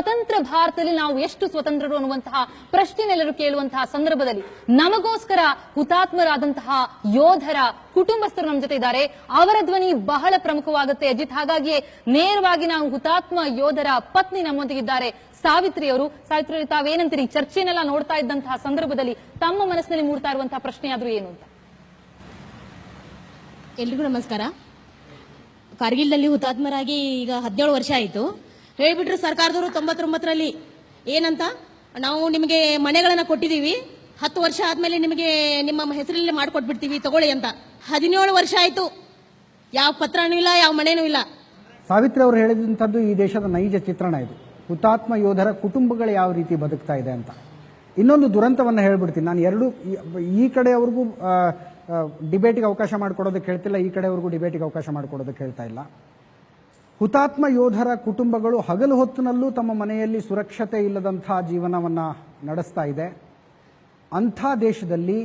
ಸ್ವತಂತ್ರ ಭಾರತದಲ್ಲಿ ನಾವು ಎಷ್ಟು ಸ್ವತಂತ್ರರು ಅನ್ನುವಂತಹ ಪ್ರಶ್ನೆನೆಲ್ಲರೂ ಕೇಳುವಂತಹ ಸಂದರ್ಭದಲ್ಲಿ ನಮಗೋಸ್ಕರ ಹುತಾತ್ಮರಾದಂತಹ ಯೋಧರ ಕುಟುಂಬಸ್ಥರು ನಮ್ಮ ಜೊತೆ ಇದ್ದಾರೆ. ಅವರ ಧ್ವನಿ ಬಹಳ ಪ್ರಮುಖವಾಗುತ್ತೆ ಅಜಿತ್. ಹಾಗಾಗಿಯೇ ನೇರವಾಗಿ ನಾವು ಹುತಾತ್ಮ ಯೋಧರ ಪತ್ನಿ ನಮ್ಮೊಂದಿಗಿದ್ದಾರೆ ಸಾವಿತ್ರಿ ಅವರು. ಸಾವಿತ್ರಿ, ತಾವೇನಂತೀರಿ? ಚರ್ಚೆನೆಲ್ಲ ನೋಡ್ತಾ ಇದ್ದಂತಹ ಸಂದರ್ಭದಲ್ಲಿ ತಮ್ಮ ಮನಸ್ಸಿನಲ್ಲಿ ಮೂಡ್ತಾ ಇರುವಂತಹ ಪ್ರಶ್ನೆ ಆದ್ರೂ ಏನು ಅಂತ? ಎಲ್ರಿಗೂ ನಮಸ್ಕಾರ. ಕಾರ್ಗಿಲ್ನಲ್ಲಿ ಹುತಾತ್ಮರಾಗಿ ಈಗ ಹದಿನೇಳು ವರ್ಷ ಆಯಿತು. ಹೇಳ್ಬಿಟ್ರು ಸರ್ಕಾರದವರು ತೊಂಬತ್ತೊಂಬತ್ತರಲ್ಲಿ. ಏನಂತ? ನಾವು ನಿಮಗೆ ಮನೆಗಳನ್ನು ಕೊಟ್ಟಿದ್ದೀವಿ. ಹತ್ತು ವರ್ಷ ಆದಮೇಲೆ ನಿಮಗೆ ನಿಮ್ಮ ಹೆಸರಲ್ಲಿ ಮಾಡಿಕೊಟ್ಬಿಡ್ತೀವಿ, ತಗೊಳ್ಳಿ ಅಂತ. ಹದಿನೇಳು ವರ್ಷ ಆಯಿತು. ಯಾವ ಪತ್ರನೂ ಇಲ್ಲ, ಯಾವ ಮನೆಯೂ ಇಲ್ಲ. ಸಾವಿತ್ರಿ ಅವರು ಹೇಳಿದಂಥದ್ದು ಈ ದೇಶದ ನೈಜ ಚಿತ್ರಣ ಇದು. ಹುತಾತ್ಮ ಯೋಧರ ಕುಟುಂಬಗಳು ಯಾವ ರೀತಿ ಬದುಕ್ತಾ ಇದೆ ಅಂತ. ಇನ್ನೊಂದು ದುರಂತವನ್ನು ಹೇಳ್ಬಿಡ್ತೀನಿ. ನಾನು ಎರಡು ಈ- ಕಡೆಯವ್ರಿಗೂ ಡಿಬೇಟಿಗೆ ಅವಕಾಶ ಮಾಡಿಕೊಡೋದಕ್ಕೆ ಹೇಳ್ತಿಲ್ಲ, ಈ ಕಡೆಯವ್ರಿಗೂ ಡಿಬೇಟಿಗೆ ಅವಕಾಶ ಮಾಡಿಕೊಡೋದಕ್ಕೆ ಹೇಳ್ತಾ ಇಲ್ಲ. ಹುತಾತ್ಮ ಯೋಧರ ಕುಟುಂಬಗಳು ಹಗಲು ಹೊತ್ತಿನಲ್ಲೂ ತಮ್ಮ ಮನೆಯಲ್ಲಿ ಸುರಕ್ಷತೆ ಇಲ್ಲದಂಥ ಜೀವನವನ್ನು ನಡೆಸ್ತಾ ಇದೆ. ಅಂಥ ದೇಶದಲ್ಲಿ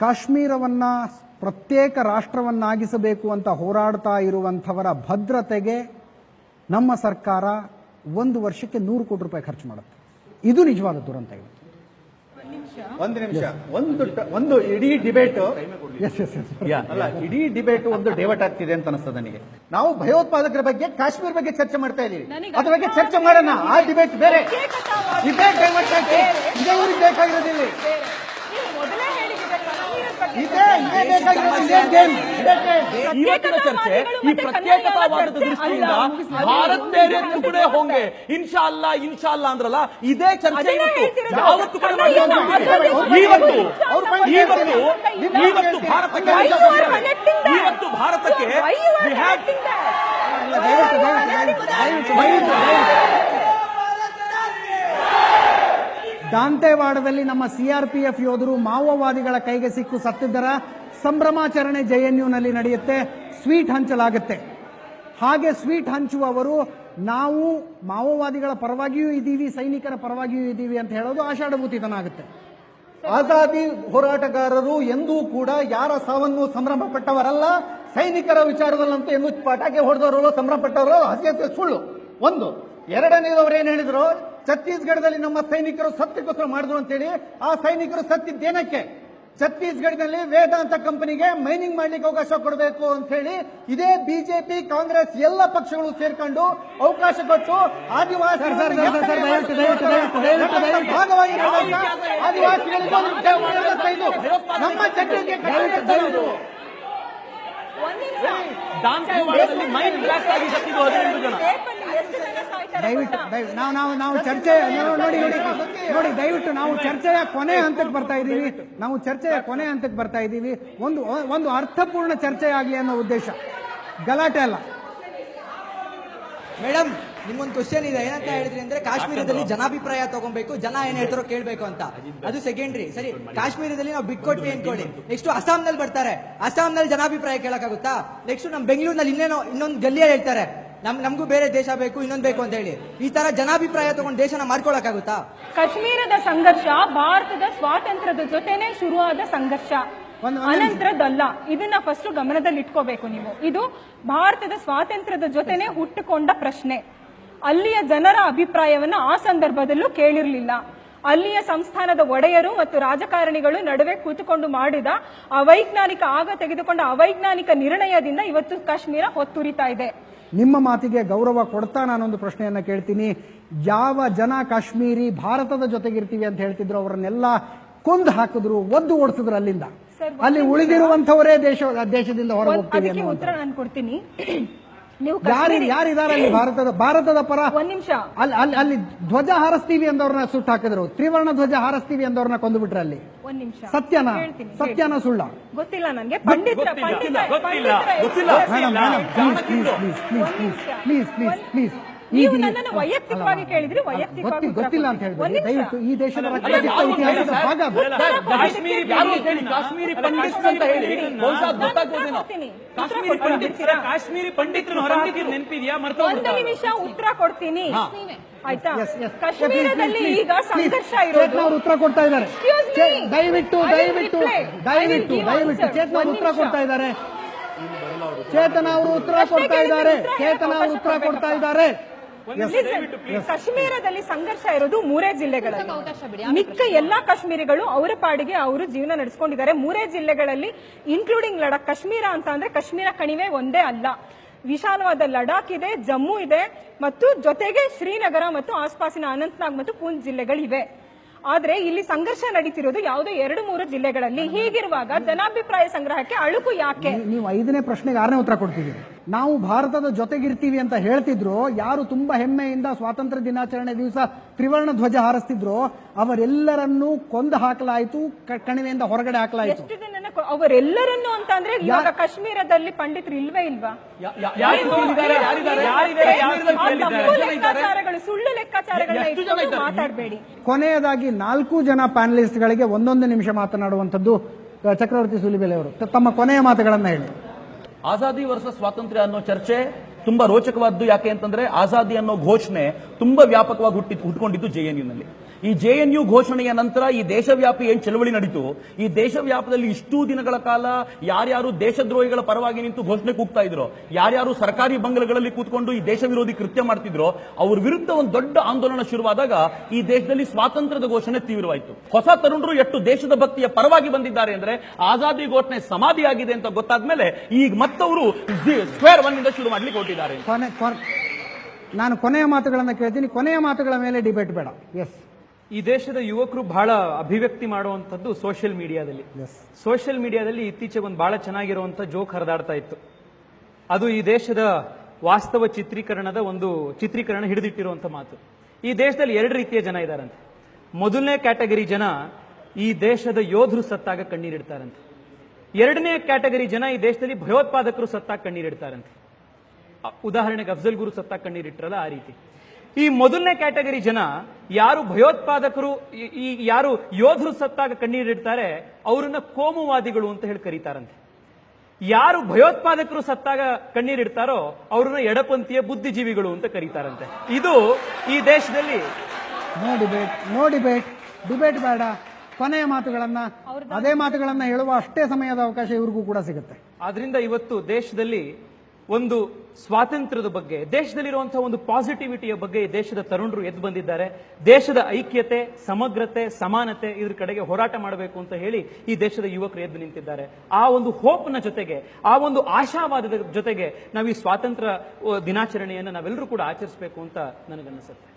ಕಾಶ್ಮೀರವನ್ನು ಪ್ರತ್ಯೇಕ ರಾಷ್ಟ್ರವನ್ನಾಗಿಸಬೇಕು ಅಂತ ಹೋರಾಡ್ತಾ ಇರುವಂಥವರ ಭದ್ರತೆಗೆ ನಮ್ಮ ಸರ್ಕಾರ ಒಂದು ವರ್ಷಕ್ಕೆ ನೂರು ಕೋಟಿ ರೂಪಾಯಿ ಖರ್ಚು ಮಾಡುತ್ತೆ. ಇದು ನಿಜವಾದ ದುರಂತ ಇವತ್ತು ಒಂದು ನಿಮಿಷ. ಒಂದು ಒಂದು ಇಡೀ ಡಿಬೇಟ್ ಎಸ್ ಎಸ್ ಎಸ್ ಅಲ್ಲ ಇಡೀ ಡಿಬೇಟ್ ಒಂದು ಡೈವರ್ಟ್ ಆಗ್ತಿದೆ ಅಂತ ಅನಿಸ್ತದೆ ನನಗೆ. ನಾವು ಭಯೋತ್ಪಾದಕರ ಬಗ್ಗೆ ಕಾಶ್ಮೀರ ಬಗ್ಗೆ ಚರ್ಚೆ ಮಾಡ್ತಾ ಇದೀವಿ ಅದ್ರ ಬಗ್ಗೆ ಚರ್ಚೆ ಮಾಡೋಣ. ಆ ಡಿಬೇಟ್ ಬೇರೆ. ಡಿಬೇಟ್ ಡೈವರ್ಟ್ ಆಗಿ ಇದೇ ಊರಿಗೆ ಬೇಕಾಗಿರೋದಿಲ್ಲ ಇದೇ ಇದೇ ಬೇಕಾಗಿರೋದು ಇದೇ ಗೇಮ್ ಇದೇ. ಇವತ್ತಿನ ಚರ್ಚೆ ಈ ಪ್ರತ್ಯೇಕತಾವಾದದ ದೃಷ್ಟಿಯಿಂದ ಭಾರತ್ ಬೇರೆ ಟುಕಡೆ ಹೋಂಗೆ. ಇನ್ಶಾ ಅಲ್ಲ ಇನ್ಶಾ ಅಲ್ಲ ಅಂದ್ರಲ್ಲ ಇದೇ ಚರ್ಚೆ ಇವತ್ತು. ಯಾವತ್ತು ಕೂಡ. ಇವತ್ತು ಇವತ್ತು ಇವತ್ತು ಭಾರತಕ್ಕೆ ಇವತ್ತು ಭಾರತಕ್ಕೆ we have- ದಯವಿಟ್ಟು ದಯವಿಟ್ಟು ದಯವಿಟ್ಟು ದಯವಿಟ್ಟು ದಯವಿಟ್ಟು ದಾಂತೆವಾಡದಲ್ಲಿ ನಮ್ಮ ಸಿಆರ್ಪಿಎಫ್ ಯೋಧರು ಮಾವೋವಾದಿಗಳ ಕೈಗೆ ಸಿಕ್ಕು ಸತ್ತಿದ್ದರ ಸಂಭ್ರಮಾಚರಣೆ ಜೆಎನ್ಯುನಲ್ಲಿ ನಡೆಯುತ್ತೆ, ಸ್ವೀಟ್ ಹಂಚಲಾಗುತ್ತೆ. ಹಾಗೆ ಸ್ವೀಟ್ ಹಂಚುವವರು ನಾವು ಮಾವೋವಾದಿಗಳ ಪರವಾಗಿಯೂ ಇದ್ದೀವಿ, ಸೈನಿಕರ ಪರವಾಗಿಯೂ ಇದ್ದೀವಿ ಅಂತ ಹೇಳೋದು ಆಷಾಢಭೂತಿತನ ಆಗುತ್ತೆ ಆಜಾದಿ ಹೋರಾಟಗಾರರು ಎಂದೂ ಕೂಡ ಯಾರ ಸಾವನ್ನು ಸಂಭ್ರಮ ಪಟ್ಟವರಲ್ಲ ಸೈನಿಕರ ವಿಚಾರದಲ್ಲಂತೂ ಎಂದು ಪಟಾಕಿ ಹೊಡೆದವರು ಸಂಭ್ರಮ ಪಟ್ಟವರು ಹಸಿಯತೆ ಸುಳ್ಳು. ಒಂದು, ಎರಡನೇದವರು ಏನು ಹೇಳಿದ್ರು? ಛತ್ತೀಸ್ಗಢದಲ್ಲಿ ನಮ್ಮ ಸೈನಿಕರು ಸತ್ತಕ್ಕೋಸ್ಕರ ಮಾಡಿದ್ರು ಅಂತೇಳಿ ಆ ಸೈನಿಕರು ಸತ್ತಿದ್ದೇನಕ್ಕೆ ಛತ್ತೀಸ್ಗಢದಲ್ಲಿ ವೇದಾಂತ ಕಂಪನಿಗೆ ಮೈನಿಂಗ್ ಮಾಡ್ಲಿಕ್ಕೆ ಅವಕಾಶ ಕೊಡಬೇಕು ಅಂತ ಹೇಳಿ ಇದೇ ಬಿಜೆಪಿ ಕಾಂಗ್ರೆಸ್ ಎಲ್ಲ ಪಕ್ಷಗಳು ಸೇರ್ಕೊಂಡು ಅವಕಾಶ ಕೊಟ್ಟು ಆದಿವಾಸಿ. ಭಾಗವಾಗಿ ಆದಿವಾಸಿಗಳಿಗೆ. ನಮ್ಮ ಚಟುವಟಿಕೆ ದಯವಿಟ್ಟು ದಾಂತೆವಾಡದಲ್ಲಿ ಮೈನ್ ಬ್ಲಾಸ್ಟ್ ಆಗಿ ಸತ್ತಿದ್ದು ಹದಿನೆಂಟು ಜನ. ದಯವಿಟ್ಟು ದಯವಿಟ್ಟು ನಾವು ನಾವು ನಾವು ಚರ್ಚೆ ನೋಡಿ ನೋಡಿ ನೋಡಿ ದಯವಿಟ್ಟು ನಾವು ಚರ್ಚೆಯ ಕೊನೆ ಹಂತಕ್ಕೆ ಬರ್ತಾ ಇದ್ದೀವಿ. ನಾವು ಚರ್ಚೆಯ ಕೊನೆ ಹಂತಕ್ಕೆ ಬರ್ತಾ ಇದ್ದೀವಿ. ಒಂದು ಒಂದು ಅರ್ಥಪೂರ್ಣ ಚರ್ಚೆ ಆಗಲಿ ಅನ್ನೋ ಉದ್ದೇಶ. ಗಲಾಟೆ ಅಲ್ಲ. ಮೇಡಮ್ ನಿಮ್ಮೊಂದು ಕ್ವಶನ್ ಇದೆ. ಏನಂತ ಹೇಳಿದ್ರಿ ಅಂದ್ರೆ ಕಾಶ್ಮೀರದಲ್ಲಿ ಜನಾಭಿಪ್ರಾಯ ತಗೊಬೇಕು ಜನ ಏನ್ ಹೇಳ್ತಾರೋ ಕೇಳ್ಬೇಕು ಅಂತ. ಅದು ಸೆಕೆಂಡ್ರಿ ಸರಿ ಕಾಶ್ಮೀರದಲ್ಲಿ ನಾವು ಬಿಟ್ಕೊಟ್ವಿ ಅನ್ಕೊಳ್ಳಿ. ನೆಕ್ಸ್ಟ್ ಅಸ್ಸಾಂನಲ್ಲಿ ಬರ್ತಾರೆ. ಅಸ್ಸಾಂನಲ್ಲಿ ಜನಾಭಿಪ್ರಾಯ ಕೇಳಕ್ಕಾಗುತ್ತಾ? ನೆಕ್ಸ್ಟ್ ನಮ್ ಬೆಂಗಳೂರಿನಲ್ಲಿ ಇನ್ನೇನೋ ಇನ್ನೊಂದು ಗಲ್ಲಿಯಲ್ಲಿ ಹೇಳ್ತಾರೆ. ನಮ್ ನಮಗೂ ಬೇರೆ ದೇಶ ಬೇಕು ಇನ್ನೊಂದು ಬೇಕು ಅಂತ ಹೇಳಿ. ಈ ತರ ಜನಾಭಿಪ್ರಾಯ ತಗೊಂಡು ದೇಶನ ಮಾಡ್ಕೊಳಕ್ಕಾಗುತ್ತಾ? ಕಾಶ್ಮೀರದ ಸಂಘರ್ಷ ಭಾರತದ ಸ್ವಾತಂತ್ರ್ಯದ ಜೊತೆನೆ ಶುರುವಾದ ಸಂಘರ್ಷ. ಅನಂತರದ್ದಲ್ಲ ಇದನ್ನ ಫಸ್ಟ್ ಗಮನದಲ್ಲಿ ಇಟ್ಕೋಬೇಕು ನೀವು. ಇದು ಭಾರತದ ಸ್ವಾತಂತ್ರ್ಯದ ಜೊತೆನೆ ಹುಟ್ಟುಕೊಂಡ ಪ್ರಶ್ನೆ. ಅಲ್ಲಿಯ ಜನರ ಅಭಿಪ್ರಾಯವನ್ನ ಆ ಸಂದರ್ಭದಲ್ಲೂ ಕೇಳಿರ್ಲಿಲ್ಲ. ಅಲ್ಲಿಯ ಸಂಸ್ಥಾನದ ಒಡೆಯರು ಮತ್ತು ರಾಜಕಾರಣಿಗಳು ನಡುವೆ ಕೂತುಕೊಂಡು ಮಾಡಿದ ಅವೈಜ್ಞಾನಿಕ ಆಗ ತೆಗೆದುಕೊಂಡ ಅವೈಜ್ಞಾನಿಕ ನಿರ್ಣಯದಿಂದ ಇವತ್ತು ಕಾಶ್ಮೀರ ಹೊತ್ತುರಿತಾ ಇದೆ. ನಿಮ್ಮ ಮಾತಿಗೆ ಗೌರವ ಕೊಡ್ತಾ ನಾನೊಂದು ಪ್ರಶ್ನೆಯನ್ನ ಕೇಳ್ತೀನಿ. ಯಾವ ಜನ ಕಾಶ್ಮೀರಿ ಭಾರತದ ಜೊತೆಗಿರ್ತೀವಿ ಅಂತ ಹೇಳ್ತಿದ್ರು ಅವರನ್ನೆಲ್ಲ ಕೊಂದು ಹಾಕಿದ್ರು ಒದ್ದು ಓಡಿಸಿದ್ರು ಅಲ್ಲಿಂದ. ಅಲ್ಲಿ ಉಳಿದಿರುವಂತವರೇ ದೇಶ ದೇಶದಿಂದ ಹೊರ ಹೋಗ್ತೀವಿ ಉತ್ತರ ನಾನು ಕೊಡ್ತೀನಿ. ಯಾರು ಯಾರಿದ್ದಾರೆ ಅಲ್ಲಿ ಭಾರತದ ಭಾರತದ ಪರ? ಒಂದ್ ನಿಮಿಷ. ಅಲ್ಲಿ ಅಲ್ಲಿ ಅಲ್ಲಿ ಧ್ವಜ ಹಾರಿಸ್ತೀವಿ ಅಂದವ್ರನ್ನ ಸುಟ್ಟು ಹಾಕಿದ್ರು. ತ್ರಿವರ್ಣ ಧ್ವಜ ಹಾರಿಸ್ತೀವಿ ಅಂದವ್ರನ್ನ ಕೊಂದ್ಬಿಟ್ರೆ ಅಲ್ಲಿ. ಒಂದ್ ನಿಮಿಷ. ಸತ್ಯನ? ಸತ್ಯನ ಸುಳ್ಳ? ಗೊತ್ತಿಲ್ಲ ನನಗೆ. ಪಂಡಿತ please please please please please please ನೀವು ನನ್ನನ್ನು ವೈಯಕ್ತಿಕವಾಗಿ ಕೇಳಿದ್ರಿ ವೈಯಕ್ತಿಕವಾಗಿ ಗೊತ್ತಿ ಗೊತ್ತಿಲ್ಲ ಅಂತ. ಹೇಳಿದ್ರೆ. ದಯವಿಟ್ಟು ಈ ದೇಶದ ಭಾಗ ಅದು. ಕಾಶ್ಮೀರಿ ಯಾರು ಹೇಳಿ ಕಾಶ್ಮೀರಿ ಪಂಡಿತ್ ಅಂತ ಹೇಳಿ ಬಹುಶಃ ಗೊತ್ತಾಗ್ಬೋದೇನೋ. ಕಾಶ್ಮೀರಿ ಉತ್ತರ ಪಂಡಿತರ ಕಾಶ್ಮೀರಿ ಪಂಡಿತರು ನೆನಪಿದ್ಯಾ ಒಂದು ಮರ್ತೋಗ್ಬಿಟ್ಟ ನಿಮಿಷ ಉತ್ತರ ಕೊಡ್ತೀನಿ ಆಯ್ತಾ Yes, yes. ಕಾಶ್ಮೀರದಲ್ಲಿ Please, please, ಈಗ please. ಸಂಘರ್ಷ ಚೇತನ ಇರೋದು ಅವರು ಉತ್ತರ ಕೊಡ್ತಾ ಇದ್ದಾರೆ Excuse me. ಚೇ- ದಯವಿಟ್ಟು I will ದಯವಿಟ್ಟು reply. ದಯವಿಟ್ಟು I will give ದಯವಿಟ್ಟು answer. ಚೇತನ ಅವರು ಒಂದ್ ಉತ್ತರ ನಿಮಿಷ. ಕೊಡ್ತಾ ಇದ್ದಾರೆ ಚೇತನ ಅವರು ಉತ್ತರ ಪ್ರಶ್ನೆ ಕೊಡ್ತಾ ಇದ್ದಾರೆ ಉತ್ತರ ಚೇತನ ಅವರು ಅವಕಾಶ ಉತ್ತರ ಕೊಡ್ತಾ. ಇದ್ದಾರೆ ಕಾಶ್ಮೀರದಲ್ಲಿ ಸಂಘರ್ಷ ಇರೋದು ಮೂರೇ ಜಿಲ್ಲೆಗಳಲ್ಲಿ. ಮಿಕ್ಕ ಎಲ್ಲಾ ಕಾಶ್ಮೀರಿಗಳು ಅವರ ಪಾಡಿಗೆ ಅವರು ಜೀವನ ನಡೆಸ್ಕೊಂಡಿದ್ದಾರೆ. ಮೂರೇ ಜಿಲ್ಲೆಗಳಲ್ಲಿ ಇನ್ಕ್ಲೂಡಿಂಗ್ ಲಡಾಖ್ ಕಾಶ್ಮೀರ ಅಂತ ಅಂದ್ರೆ ಕಾಶ್ಮೀರ ಕಣಿವೆ ಒಂದೇ ಅಲ್ಲ. ವಿಶಾಲವಾದ ಲಡಾಖ್ ಇದೆ ಜಮ್ಮು ಇದೆ ಮತ್ತು ಜೊತೆಗೆ ಶ್ರೀನಗರ ಮತ್ತು ಆಸ್ಪಾಸಿನ ಅನಂತನಾಗ್ ಮತ್ತು ಪೂಂಚ್ ಜಿಲ್ಲೆಗಳಿವೆ. ಆದ್ರೆ ಇಲ್ಲಿ ಸಂಘರ್ಷ ನಡೀತಿರೋದು ಯಾವುದೇ ಎರಡು ಮೂರು ಜಿಲ್ಲೆಗಳಲ್ಲಿ. ಹೀಗಿರುವಾಗ ಜನಾಭಿಪ್ರಾಯ ಸಂಗ್ರಹಕ್ಕೆ ಅಳುಕು ಯಾಕೆ? ನೀವು- ಐದನೇ ಪ್ರಶ್ನೆಗೆ ಆರನೇ ಉತ್ತರ ಕೊಡ್ತಿದ್ದೀರಿ ನಾವು ಭಾರತದ ಜೊತೆಗಿರ್ತೀವಿ ಅಂತ ಹೇಳ್ತಿದ್ರು ಯಾರು ತುಂಬಾ ಹೆಮ್ಮೆಯಿಂದ ಸ್ವಾತಂತ್ರ್ಯ ದಿನಾಚರಣೆ ದಿವಸ ತ್ರಿವರ್ಣ ಧ್ವಜ ಹಾರಿಸ್ತಿದ್ರು ಅವರೆಲ್ಲರನ್ನೂ ಕೊಂದು ಹಾಕಲಾಯಿತು ಕಣಿವೆಯಿಂದ ಹೊರಗಡೆ ಹಾಕಲಾಯಿತು. ಎಷ್ಟು ಜನನ ಕೊ- ಅವರೆಲ್ಲರನ್ನು ಅಂತ ಅಂದ್ರೆ ಇವಾಗ ಕಾಶ್ಮೀರದಲ್ಲಿ ಪಂಡಿತರು ಇಲ್ವೇ ಇಲ್ವಾ? ತಪ್ಪು? ಲೆಕ್ಕಾಚಾರಗಳು ಸುಳ್ಳು ಲೆಕ್ಕಾಚಾರಗಳನ್ನ? ಮಾತಾಡಬೇಡಿ. ಕೊನೆಯದಾಗಿ ನಾಲ್ಕು ಜನ ಪ್ಯಾನಲಿಸ್ಟ್ ಗಳಿಗೆ ಒಂದೊಂದು ನಿಮಿಷ ಮಾತನಾಡುವಂಥದ್ದು ಚಕ್ರವರ್ತಿ ಸುಲಿಬೆಲೆ ಅವರು. ತಮ್ಮ ಕೊನೆಯ ಮಾತುಗಳನ್ನ ಹೇಳಿ. ಆಜಾದಿ ವರ್ಷ ಸ್ವಾತಂತ್ರ್ಯ ಅನ್ನೋ ಚರ್ಚೆ ತುಂಬಾ ರೋಚಕವಾದ್ದು ಯಾಕೆ ಅಂತಂದ್ರೆ ಆಜಾದಿ ಅನ್ನೋ ಘೋಷಣೆ ತುಂಬಾ ವ್ಯಾಪಕವಾಗಿ ಹುಟ್ಟಿ ಹುಟ್ಕೊಂಡಿದ್ದು ಜೆಎನ್ಯುನಲ್ಲಿ. ಈ ಜೆಎನ್ಯು ಘೋಷಣೆಯ ನಂತರ ಈ ದೇಶವ್ಯಾಪಿ ಏನ್ ಚಳವಳಿ ನಡೀತು? ಈ ದೇಶವ್ಯಾಪದಲ್ಲಿ ಇಷ್ಟು ದಿನಗಳ ಕಾಲ ಯಾರ್ಯಾರು ದೇಶದ್ರೋಹಿಗಳ ಪರವಾಗಿ ನಿಂತು ಘೋಷಣೆ ಕೂಗ್ತಾ ಇದ್ರು, ಯಾರ್ಯಾರು ಸರ್ಕಾರಿ ಬಂಗಲೆಗಳಲ್ಲಿ ಕೂತ್ಕೊಂಡು ಈ ದೇಶ ವಿರೋಧಿ ಕೃತ್ಯ ಮಾಡ್ತಿದ್ರು, ಅವ್ರ ವಿರುದ್ಧ ಒಂದು ದೊಡ್ಡ ಆಂದೋಲನ ಶುರುವಾದಾಗ ಈ ದೇಶದಲ್ಲಿ ಸ್ವಾತಂತ್ರ್ಯದ ಘೋಷಣೆ ತೀವ್ರವಾಯಿತು. ಹೊಸ ತರುಣರು ಎಷ್ಟು ದೇಶದ ಭಕ್ತಿಯ ಪರವಾಗಿ ಬಂದಿದ್ದಾರೆ ಅಂದ್ರೆ ಆಜಾದಿ ಘೋಷಣೆ ಸಮಾಧಿಯಾಗಿದೆ ಅಂತ ಗೊತ್ತಾದ್ಮೇಲೆ ಈಗ ಮತ್ತವರು ಸ್ಕ್ವೇರ್ ಒನ್ ಇಂದ ಶುರು ಮಾಡ್ಲಿಕ್ಕೆ ಹೊರಟಿದ್ದಾರೆ. ನಾನು ಕೊನೆಯ ಮಾತುಗಳನ್ನು ಕೇಳ್ತೀನಿ. ಕೊನೆಯ ಮಾತುಗಳ ಮೇಲೆ ಡಿಬೇಟ್ ಬೇಡ. ಎಸ್ ಈ ದೇಶದ ಯುವಕರು ಬಹಳ ಅಭಿವ್ಯಕ್ತಿ ಮಾಡುವಂತದ್ದು ಸೋಷಿಯಲ್ ಮೀಡಿಯಾದಲ್ಲಿ ಸೋಷಿಯಲ್ ಮೀಡಿಯಾದಲ್ಲಿ ಇತ್ತೀಚೆಗೆ ಒಂದು ಬಹಳ ಚೆನ್ನಾಗಿರುವಂಥ ಜೋಕ್ ಹರಿದಾಡ್ತಾ ಇತ್ತು. ಅದು ಈ ದೇಶದ ವಾಸ್ತವ ಚಿತ್ರೀಕರಣದ ಒಂದು ಚಿತ್ರೀಕರಣ ಹಿಡಿದಿಟ್ಟಿರುವಂಥ ಮಾತು. ಈ ದೇಶದಲ್ಲಿ ಎರಡು ರೀತಿಯ ಜನ ಇದ್ದಾರಂತೆ. ಮೊದಲನೇ ಕ್ಯಾಟಗರಿ ಜನ ಈ ದೇಶದ ಯೋಧರು ಸತ್ತಾಗ ಕಣ್ಣೀರಿಡ್ತಾರಂತೆ ಎರಡನೇ ಕ್ಯಾಟಗರಿ ಜನ ಈ ದೇಶದಲ್ಲಿ ಭಯೋತ್ಪಾದಕರು ಸತ್ತಾಗ ಕಣ್ಣೀರಿಡ್ತಾರಂತೆ ಉದಾಹರಣೆಗೆ ಅಫ್ಜಲ್ ಗುರು ಸತ್ತಾಗ ಕಣ್ಣೀರಿಟ್ಟರಲ್ಲ ಆ ರೀತಿ. ಈ ಮೊದಲನೇ ಕ್ಯಾಟಗರಿ ಜನ ಯಾರು ಭಯೋತ್ಪಾದಕರು ಈ- ಯಾರು ಯೋಧರು ಸತ್ತಾಗ ಕಣ್ಣೀರಿಡ್ತಾರೆ ಅವರನ್ನ ಕೋಮುವಾದಿಗಳು ಅಂತ ಹೇಳಿ ಕರೀತಾರಂತೆ. ಯಾರು ಭಯೋತ್ಪಾದಕರು ಸತ್ತಾಗ ಕಣ್ಣೀರಿಡ್ತಾರೋ ಅವ್ರನ್ನ ಎಡಪಂಥೀಯ ಬುದ್ಧಿಜೀವಿಗಳು ಅಂತ ಕರೀತಾರಂತೆ. ಇದು ಈ ದೇಶದಲ್ಲಿ no debate no debate debate ಬೇಡ. ಕೊನೆಯ ಮಾತುಗಳನ್ನ ಅದೇ ಮಾತುಗಳನ್ನ ಹೇಳುವ ಅಷ್ಟೇ ಸಮಯದ ಅವಕಾಶ ಇವ್ರಿಗೂ ಕೂಡ ಸಿಗುತ್ತೆ. ಆದ್ರಿಂದ ಇವತ್ತು ದೇಶದಲ್ಲಿ ಒಂದು ಸ್ವಾತಂತ್ರ್ಯದ ಬಗ್ಗೆ, ದೇಶದಲ್ಲಿರುವಂತಹ ಒಂದು ಪಾಸಿಟಿವಿಟಿಯ ಬಗ್ಗೆ ದೇಶದ ತರುಣರು ಎದ್ದು ಬಂದಿದ್ದಾರೆ. ದೇಶದ ಐಕ್ಯತೆ, ಸಮಗ್ರತೆ, ಸಮಾನತೆ ಇದ್ರ ಕಡೆಗೆ ಹೋರಾಟ ಮಾಡಬೇಕು ಅಂತ ಹೇಳಿ ಈ ದೇಶದ ಯುವಕರು ಎದ್ದು ನಿಂತಿದ್ದಾರೆ. ಆ ಒಂದು ಹೋಪ್ನ ಜೊತೆಗೆ, ಆ ಒಂದು ಆಶಾವಾದದ ಜೊತೆಗೆ ನಾವು ಈ ಸ್ವಾತಂತ್ರ್ಯ ದಿನಾಚರಣೆಯನ್ನು ನಾವೆಲ್ಲರೂ ಕೂಡ ಆಚರಿಸಬೇಕು ಅಂತ ನನಗನ್ನಿಸುತ್ತೆ.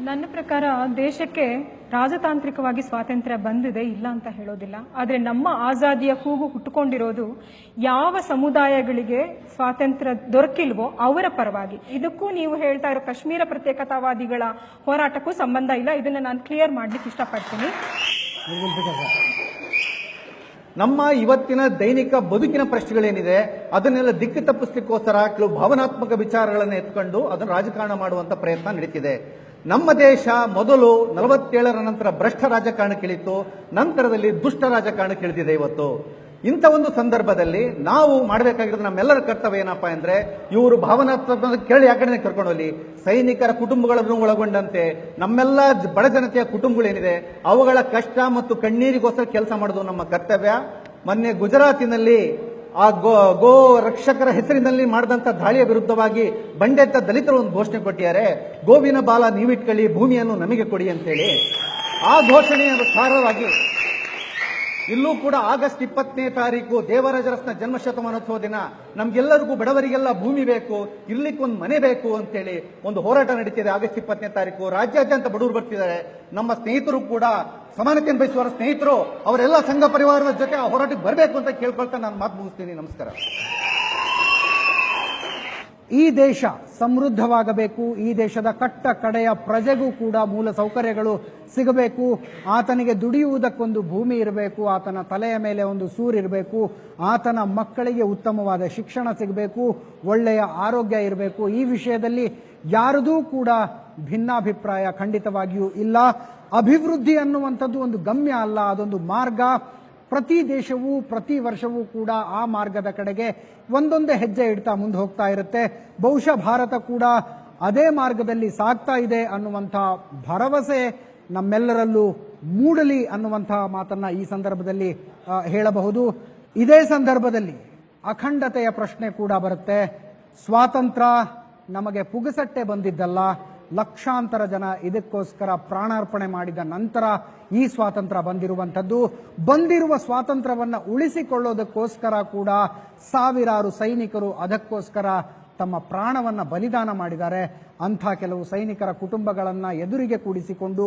ನನ್ನ ಪ್ರಕಾರ ದೇಶಕ್ಕೆ ರಾಜತಾಂತ್ರಿಕವಾಗಿ ಸ್ವಾತಂತ್ರ್ಯ ಬಂದಿದೆ, ಇಲ್ಲ ಅಂತ ಹೇಳೋದಿಲ್ಲ. ಆದರೆ ನಮ್ಮ ಆಜಾದಿಯ ಕೂಗು ಹುಟ್ಟುಕೊಂಡಿರೋದು ಯಾವ ಸಮುದಾಯಗಳಿಗೆ ಸ್ವಾತಂತ್ರ್ಯ ದೊರಕಿಲ್ವೋ ಅವರ ಪರವಾಗಿ. ಇದಕ್ಕೂ ನೀವು ಹೇಳ್ತಾ ಇರೋ ಕಾಶ್ಮೀರ ಪ್ರತ್ಯೇಕತಾವಾದಿಗಳ ಹೋರಾಟಕ್ಕೂ ಸಂಬಂಧ ಇಲ್ಲ. ಇದನ್ನು ನಾನು ಕ್ಲಿಯರ್ ಮಾಡ್ಲಿಕ್ಕೆ ಇಷ್ಟಪಡ್ತೀನಿ. ನಮ್ಮ ಇವತ್ತಿನ ದೈನಿಕ ಬದುಕಿನ ಪ್ರಶ್ನೆಗಳೇನಿದೆ, ಅದನ್ನೆಲ್ಲ ದಿಕ್ಕು ತಪ್ಪಿಸ್ಲಿಕ್ಕೋಸ್ಕರ ಕೆಲವು ಭಾವನಾತ್ಮಕ ವಿಚಾರಗಳನ್ನು ಎತ್ಕೊಂಡು ಅದನ್ನು ರಾಜಕಾರಣ ಮಾಡುವಂತ ಪ್ರಯತ್ನ ನಡೀತಿದೆ. ನಮ್ಮ ದೇಶ ಮೊದಲು ನಲವತ್ತೇಳರ ನಂತರ ಭ್ರಷ್ಟ ರಾಜಕಾರಣಕ್ಕಿಳಿತು ನಂತರದಲ್ಲಿ ದುಷ್ಟ ರಾಜಕಾರಣಕ್ಕಿಳಿದಿದೆ ಇವತ್ತು. ಇಂಥ ಒಂದು ಸಂದರ್ಭದಲ್ಲಿ ನಾವು ಮಾಡಬೇಕಾಗಿರೋದು ನಮ್ಮೆಲ್ಲರ ಕರ್ತವ್ಯ ಏನಪ್ಪಾ ಅಂದ್ರೆ, ಇವರು ಭಾವನಾತ್ಮಕ ಕೇಳಿ ಆ ಕಡೆ ಕರ್ಕೊಂಡು ಹೋಗ್ಲಿ. ಸೈನಿಕರ ಕುಟುಂಬಗಳನ್ನು ಒಳಗೊಂಡಂತೆ ನಮ್ಮೆಲ್ಲ ಬಡ ಜನತೆಯ ಕುಟುಂಬಗಳೇನಿದೆ, ಅವುಗಳ ಕಷ್ಟ ಮತ್ತು ಕಣ್ಣೀರಿಗೋಸ್ಕರ ಕೆಲಸ ಮಾಡೋದು ನಮ್ಮ ಕರ್ತವ್ಯ. ಮೊನ್ನೆ ಗುಜರಾತಿನಲ್ಲಿ ಆ ಗೋ ಗೋ ರಕ್ಷಕರ ಹೆಸರಿನಲ್ಲಿ ಮಾಡಿದಂಥ ದಾಳಿಯ ವಿರುದ್ಧವಾಗಿ ಬಂಡೆತ್ತ ದಲಿತರು ಒಂದು ಘೋಷಣೆ ಕೊಟ್ಟಿದ್ದಾರೆ. ಗೋವಿನ ಬಾಲ ನೀವಿಟ್ಕೊಳ್ಳಿ, ಭೂಮಿಯನ್ನು ನಮಗೆ ಕೊಡಿ ಅಂತೇಳಿ. ಆ ಘೋಷಣೆಯ ಸಾರವಾಗಿ ಇಲ್ಲೂ ಕೂಡ ಆಗಸ್ಟ್ ಇಪ್ಪತ್ತನೇ ತಾರೀಕು ದೇವರಾಜರಸ್ನ ಜನ್ಮ ಶತಮಾನೋತ್ಸವ ದಿನ. ನಮ್ಗೆಲ್ಲರಿಗೂ ಬಡವರಿಗೆಲ್ಲ ಭೂಮಿ ಬೇಕು ಇರ್ಲಿಕ್ಕೆ ಒಂದು ಮನೆ ಬೇಕು ಅಂತೇಳಿ ಒಂದು ಹೋರಾಟ ನಡೀತಿದೆ ಆಗಸ್ಟ್ ಇಪ್ಪತ್ತನೇ ತಾರೀಕು. ರಾಜ್ಯಾದ್ಯಂತ ಬಡವರು ಬರ್ತಿದ್ದಾರೆ. ನಮ್ಮ ಸ್ನೇಹಿತರು ಕೂಡ, ಸಮಾನತೆಯನ್ನು ಬಯಸುವ ಸ್ನೇಹಿತರು, ಅವರೆಲ್ಲ ಸಂಘ ಪರಿವಾರದ ಜೊತೆ ಆ ಹೋರಾಟಕ್ಕೆ ಬರಬೇಕು ಅಂತ ಕೇಳ್ಕೊಳ್ತಾ ನಾನು ಮಾತು ಮುಗಿಸ್ತೀನಿ. ನಮಸ್ಕಾರ. ಈ ದೇಶ ಸಮೃದ್ಧವಾಗಬೇಕು, ಈ ದೇಶದ ಕಟ್ಟ ಕಡೆಯ ಪ್ರಜೆಗೂ ಕೂಡ ಮೂಲ ಸೌಕರ್ಯಗಳು ಸಿಗಬೇಕು. ಆತನಿಗೆ ದುಡಿಯುವುದಕ್ಕೊಂದು ಭೂಮಿ ಇರಬೇಕು, ಆತನ ತಲೆಯ ಮೇಲೆ ಒಂದು ಸೂರಿರಬೇಕು ಆತನ ಮಕ್ಕಳಿಗೆ ಉತ್ತಮವಾದ ಶಿಕ್ಷಣ ಸಿಗಬೇಕು, ಒಳ್ಳೆಯ ಆರೋಗ್ಯ ಇರಬೇಕು. ಈ ವಿಷಯದಲ್ಲಿ ಯಾರದೂ ಕೂಡ ಭಿನ್ನಾಭಿಪ್ರಾಯ ಖಂಡಿತವಾಗಿಯೂ ಇಲ್ಲ. ಅಭಿವೃದ್ಧಿ ಅನ್ನುವಂಥದ್ದು ಒಂದು ಗಮ್ಯ ಅಲ್ಲ, ಅದೊಂದು ಮಾರ್ಗ. ಪ್ರತಿ ದೇಶವೂ, ಪ್ರತಿ ವರ್ಷವೂ ಕೂಡ ಆ ಮಾರ್ಗದ ಕಡೆಗೆ ಒಂದೊಂದೇ ಹೆಜ್ಜೆ ಇಡ್ತಾ ಮುಂದೆ ಹೋಗ್ತಾ ಇರುತ್ತೆ. ಬಹುಶಃ ಭಾರತ ಕೂಡ ಅದೇ ಮಾರ್ಗದಲ್ಲಿ ಸಾಗ್ತಾ ಇದೆ ಅನ್ನುವಂಥ ಭರವಸೆ ನಮ್ಮೆಲ್ಲರಲ್ಲೂ ಮೂಡಲಿ ಅನ್ನುವಂಥ ಮಾತನ್ನ ಈ ಸಂದರ್ಭದಲ್ಲಿ ಹೇಳಬಹುದು. ಇದೇ ಸಂದರ್ಭದಲ್ಲಿ ಅಖಂಡತೆಯ ಪ್ರಶ್ನೆ ಕೂಡ ಬರುತ್ತೆ. ಸ್ವಾತಂತ್ರ್ಯ ನಮಗೆ ಪುಗಸಟ್ಟೆ ಬಂದಿದ್ದಲ್ಲ. ಲಕ್ಷಾಂತರ ಜನ ಇದಕ್ಕೋಸ್ಕರ ಪ್ರಾಣಾರ್ಪಣೆ ಮಾಡಿದ ನಂತರ ಈ ಸ್ವಾತಂತ್ರ್ಯ ಬಂದಿರುವಂಥದ್ದು. ಬಂದಿರುವ ಸ್ವಾತಂತ್ರ್ಯವನ್ನ ಉಳಿಸಿಕೊಳ್ಳೋದಕ್ಕೋಸ್ಕರ ಕೂಡ ಸಾವಿರಾರು ಸೈನಿಕರು ಅದಕ್ಕೋಸ್ಕರ ತಮ್ಮ ಪ್ರಾಣವನ್ನ ಬಲಿದಾನ ಮಾಡಿದ್ದಾರೆ. ಅಂಥ ಕೆಲವು ಸೈನಿಕರ ಕುಟುಂಬಗಳನ್ನ ಎದುರಿಗೆ ಕೂಡಿಸಿಕೊಂಡು